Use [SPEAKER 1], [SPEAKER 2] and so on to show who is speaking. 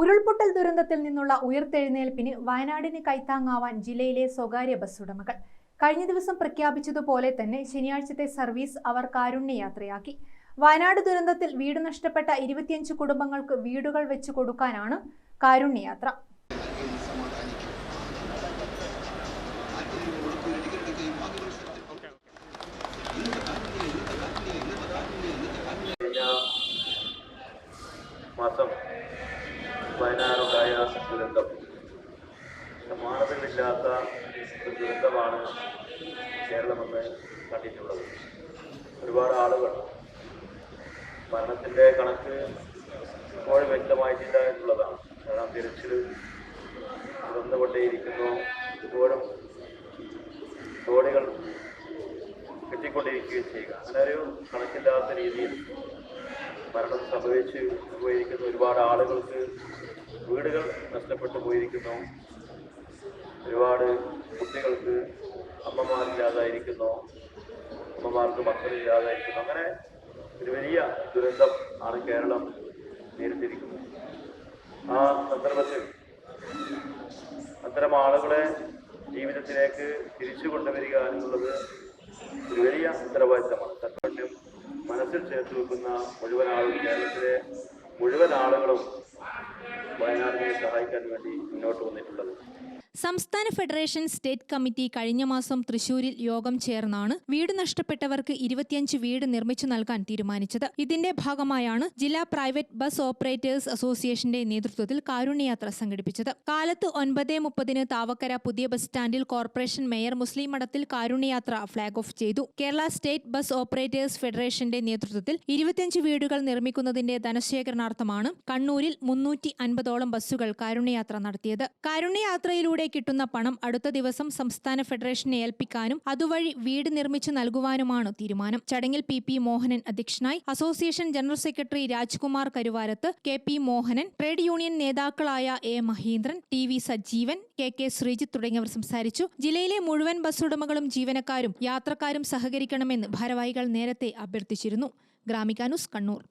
[SPEAKER 1] ഉരുൾപൊട്ടൽ ദുരന്തത്തിൽ നിന്നുള്ള ഉയർത്തെഴുന്നേൽപ്പിന് വയനാടിന് കൈത്താങ്ങാവാൻ ജില്ലയിലെ സ്വകാര്യ ബസ് ഉടമകൾ. കഴിഞ്ഞ ദിവസം പ്രഖ്യാപിച്ചതുപോലെ തന്നെ ശനിയാഴ്ചത്തെ സർവീസ് അവർ കാരുണ്യയാത്രയാക്കി. വയനാട് ദുരന്തത്തിൽ വീട് നഷ്ടപ്പെട്ട ഇരുപത്തിയഞ്ച് കുടുംബങ്ങൾക്ക് വീടുകൾ വെച്ചു കൊടുക്കാനാണ് കാരുണ്യയാത്ര
[SPEAKER 2] കഴിഞ്ഞ മാസം വയനാടുണ്ടായ ദുരന്തം. സമാനതകളില്ലാത്ത ദുരന്തമാണ് കേരളമെന്ന് കണ്ടിട്ടുള്ളത്. ഒരുപാട് ആളുകൾ മരണത്തിന്റെ കണക്ക് ഇപ്പോഴും വ്യക്തമായിട്ടില്ല എന്നുള്ളതാണ്. കാരണം തിരച്ചിൽ തുറന്നുകൊണ്ടേയിരിക്കുന്നു ഇതുപോലും തോണികൾ കെട്ടിക്കൊണ്ടിരിക്കുകയും ചെയ്യുക. അങ്ങനെ ഒരു കണക്കില്ലാത്ത രീതിയിൽ മരണം സംഭവിച്ച് പോയിരിക്കുന്ന ഒരുപാട് ആളുകൾക്ക് വീടുകൾ നഷ്ടപ്പെട്ടു പോയിരിക്കുന്നു. ഒരുപാട് കുട്ടികൾക്ക് അമ്മമാരില്ലാതായിരിക്കുന്നു. അമ്മമാർക്ക് മക്കളില്ലാതായിരിക്കുന്നു അങ്ങനെ ഒരു വലിയ ദുരന്തം ആണ് കേരളം നേരിട്ടിരിക്കുന്നത്. ആ സന്ദർഭത്തിൽ അത്തരം ആളുകളെ ജീവിതത്തിലേക്ക് തിരിച്ചു കൊണ്ടുവരിക എന്നുള്ളത് ഒരു വലിയ ഉത്തരവാദിത്തമാണ്. മനസ്സിൽ ചേർത്ത് വെക്കുന്ന മുഴുവൻ ആളും കേരളത്തിലെ മുഴുവൻ ആളുകളും വയനാടിനെ സഹായിക്കാൻ വേണ്ടി മുന്നോട്ട് വന്നിട്ടുള്ളത്.
[SPEAKER 3] സംസ്ഥാന ഫെഡറേഷൻ സ്റ്റേറ്റ് കമ്മിറ്റി കഴിഞ്ഞ മാസം തൃശൂരിൽ യോഗം ചേർന്നാണ് വീട് നഷ്ടപ്പെട്ടവർക്ക് ഇരുപത്തിയഞ്ച് വീട് നിർമ്മിച്ചു നൽകാൻ തീരുമാനിച്ചത്. ഇതിന്റെ ഭാഗമായാണ് ജില്ലാ പ്രൈവറ്റ് ബസ് ഓപ്പറേറ്റേഴ്സ് അസോസിയേഷന്റെ നേതൃത്വത്തിൽ കാരുണ്യയാത്ര സംഘടിപ്പിച്ചത്. കാലത്ത് ഒൻപത് മുപ്പതിന് താവക്കര പുതിയ ബസ് സ്റ്റാൻഡിൽ കോർപ്പറേഷൻ മേയർ മുസ്ലിം മഠത്തിൽ കാരുണ്യയാത്ര ഫ്ളാഗ് ഓഫ് ചെയ്തു. കേരള സ്റ്റേറ്റ് ബസ് ഓപ്പറേറ്റേഴ്സ് ഫെഡറേഷന്റെ നേതൃത്വത്തിൽ ഇരുപത്തിയഞ്ച് വീടുകൾ നിർമ്മിക്കുന്നതിന്റെ ധനശേഖരണാർത്ഥമാണ് കണ്ണൂരിൽ മുന്നൂറ്റി അൻപതോളം ബസ്സുകൾ കാരുണ്യയാത്ര നടത്തിയത്. കാരുണ്യയാത്രയിലൂടെ കിട്ടുന്ന പണം അടുത്ത ദിവസം സംസ്ഥാന ഫെഡറേഷനെ ഏൽപ്പിക്കാനും അതുവഴി വീട് നിർമ്മിച്ചു നൽകുവാനുമാണ് തീരുമാനം. ചടങ്ങിൽ പി പി മോഹനൻ അധ്യക്ഷനായി association general secretary Rajkumar Karuvarath K P Mohanan trade union നേതാക്കളായ A Maheendran T V Sajeevan K K Sreejith തുടങ്ങിയവർ സംസാരിച്ചു. ജില്ലയിലെ മുഴുവൻ ബസ് ഉടമകളും ജീവനക്കാരും യാത്രക്കാരും സഹകരിക്കണമെന്ന് ഭാരവാഹികൾ നേരത്തെ അഭ്യർത്ഥിച്ചിരുന്നു. ഗ്രാമികാനുസ് കണ്ണൂർ.